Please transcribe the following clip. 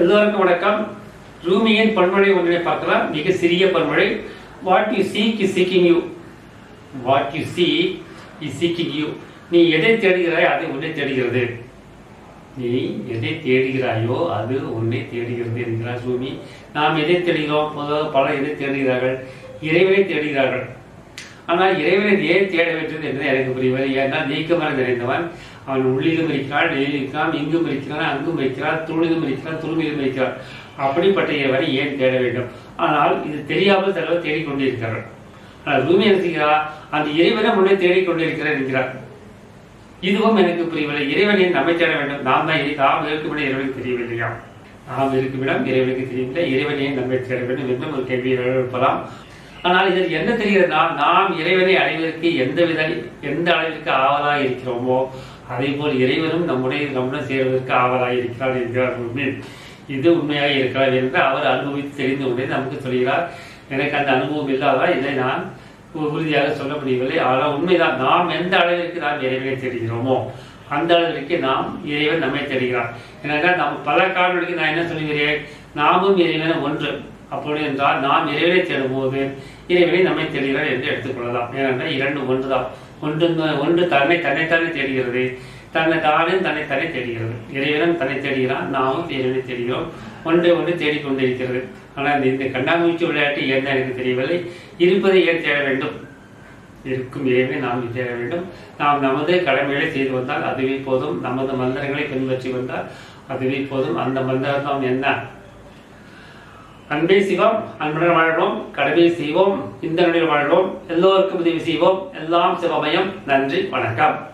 எல்லோருக்கும் வணக்கம். ரூமியின் பன்மொழி ஒன்றை பார்க்கலாம். மிக சிறிய பன்மொழி. What you seek is seeking you what you see is seeking you நீ எதை தேடுகிறாய் அது உன்னை தேடுகிறது. நீ எதை தேடுகிறாயோ அது உன்னை தேடுகிறது என்கிறார் ரூமி. நாம் எதை தேடுகிறோம்? பொதுவாக பலர் எதை தேடுகிறார்கள்? இறைவனை தேடுகிறார்கள். ஆனால் இறைவனை ஏன் தேட வேண்டும் என்று எனக்கு புரியவில்லை ஏன்னா நீக்கமர நிறைந்தவன். அவன் உள்ளிலும் இருக்கிறாள் வெளியில் இருக்கிறான் இங்கும் இருக்கிறான் அங்கும் இருக்கிறான் தூணிலும் இருக்கிறான் துருமிலும் இருக்கிறான் அப்படிப்பட்ட இறைவனை ஏன் தேட வேண்டும்? ஆனால் இது தெரியாமல் தலைவர் தேடிக்கொண்டிருக்கிறார். ஆனால் ரூமி என்ன அந்த இறைவனை முன்னே தேடிக்கொண்டிருக்கிறார் என்கிறார். இதுவும் எனக்கு புரியவில்லை. இறைவனை நம்மை தேட வேண்டும்? நாம் தான் நாம் இருக்குமிடம் இறைவனுக்கு தெரியவில்லையா? நாம் இருக்குமிடம் இறைவனுக்கு தெரியவில்லை. இறைவனையும் நம்மை தேட வேண்டும் என்றும் ஒரு கேள்வியை எழுப்பலாம் ஆனால் இதில் என்ன தெரிகிறதுனா நாம் இறைவனை அடைவதற்கு எந்த வித எந்த அளவிற்கு ஆவலாக இருக்கிறோமோ அதே போல் இறைவனும் நம்முடைய நம்முடன் சேர்வதற்கு ஆவலாக இருக்கிறார் என்கிறார் உண்மையில் இது உண்மையாக இருக்கிறார் என்று அவர் அனுபவித்து தெரிந்து கொண்டே நமக்கு சொல்கிறார். எனக்கு அந்த அனுபவம் இல்லாததால் இதை நான் உறுதியாக சொல்ல முடியவில்லை. ஆனால் உண்மைதான் நாம் எந்த அளவிற்கு நாம் இறைவனை தெரிகிறோமோ அந்த அளவிற்கு நாம் இறைவன் நம்மை தெரிகிறார் ஏனென்றால் நாம் பல காரணங்களுக்கு நான் என்ன சொல்கிறேன்? நாமும் இறைவன் ஒன்று அப்படி என்றால் நாம் இறைவனை தேடும்போது இறைவனை நம்மை தேடுகிறார் என்று எடுத்துக்கொள்ளலாம். ஏனென்றால் இரண்டு ஒன்றுதான். ஒன்று ஒன்று தன்னை தன்னைத்தானே தேடுகிறது. தன்னை தானே தன்னை தானே தேடுகிறது. இறைவனும் தன்னை தேடுகிறான். நாமும் இறைவனை தேடுகிறோம். ஒன்றை ஒன்று தேடிக்கொண்டிருக்கிறது ஆனால் இந்த- கண்ணாமூச்சி விளையாட்டு ஏன் எனக்கு தெரியவில்லை. இருப்பதை ஏன் தேட வேண்டும்? இருக்கும் இறைவனை நாம் தேட வேண்டும். நாம் நமது கடமைகளை செய்து வந்தால் அதுவே போதும். நமது மந்திரங்களை பின்பற்றி வந்தால் அதுவே போதும். அந்த மந்திரம் என்ன? அன்பே சிவம் அன்புடன் வாழ்வோம் கடமை செய்வோம் இந்த நிலையில் வாழ்வோம் எல்லோருக்கும் உதவி செய்வோம். எல்லாம் சிவமயம். நன்றி வணக்கம்.